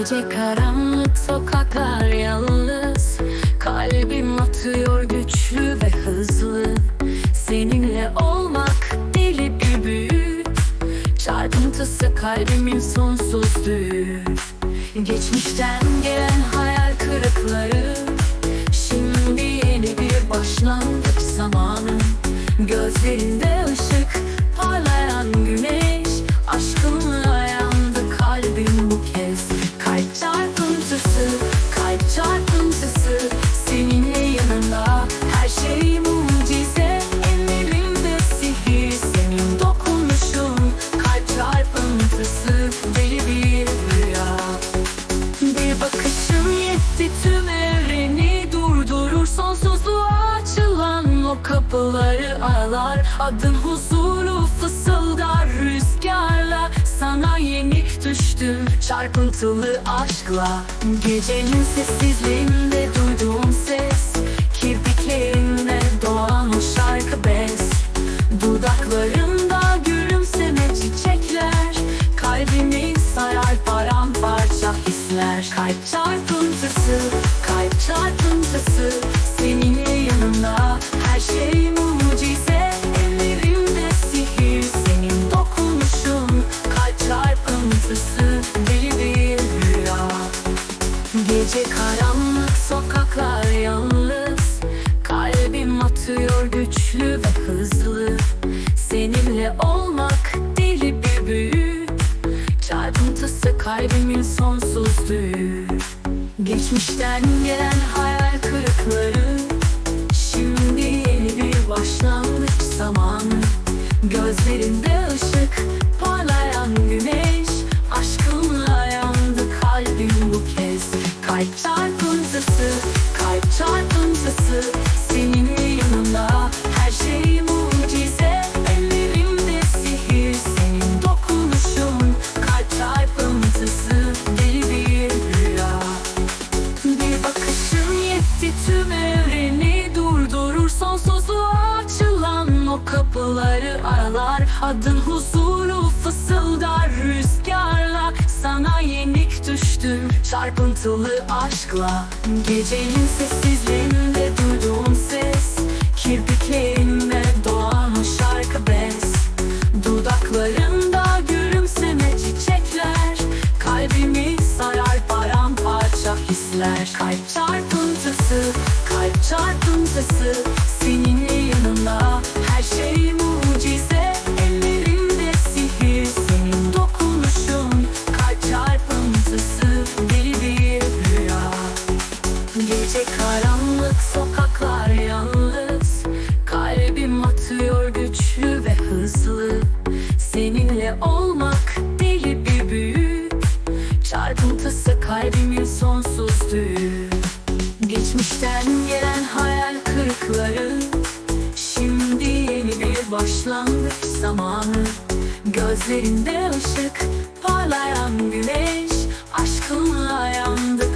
Gece karanlık sokaklar yalnız. Kalbim atıyor güçlü ve hızlı. Seninle olmak deli bir büyü Çarpıntısı kalbimin sonsuz düğü. Geçmişten gelen hayal kırıkları. Şimdi yeni bir başlangıç zamanı. Gözlerinde ışık parlayan güneş kapıları aralar Adın huzuru fısıldar rüzgarla. Sana yenik düştüm çarpıntılı aşkla. Gecenin sessizliğinde duyduğum ses. Kirpiklerinde doğan o şarkı bez. Dudaklarında gülümseme çiçekler. Kalbimi sarar paramparça hisler. Kalp çarpıntısı, kalp çarpıntısı Seninle yanımda şey mucize. Ellerimde sihir, senin dokunuşun. Kalp çarpıntısı, deli bir rüya. Gece karanlık sokaklar yalnız. Kalbim atıyor güçlü ve hızlı. Seninle olmak deli bir büyü. Çarpıntısı kalbimin sonsuz düğü Geçmişten gelen hayal kırıkları zamanı Gözlerinde ışık parlayan güneş. Aşkınla yandı kalbim bu kez Kalp kapıları aralar. Adın huzuru fısıldar rüzgarla Sana yenik düştüm çarpıntılı aşkla. Gecenin sessizliğinde duyduğum ses Kirpiklerime doğan o şarkı bez. Dudaklarında gülümseme çiçekler. Kalbimi sarar paramparça hisler. Kalp çarpıntısı, kalp çarpıntısı Seninle olmak deli bir büyü Çarpıntısı kalbimin sonsuz düğü. Geçmişten gelen hayal kırıkları. Şimdi yeni bir başlangıç zamanı. Gözlerinde ışık parlayan güneş. Aşkınla yandı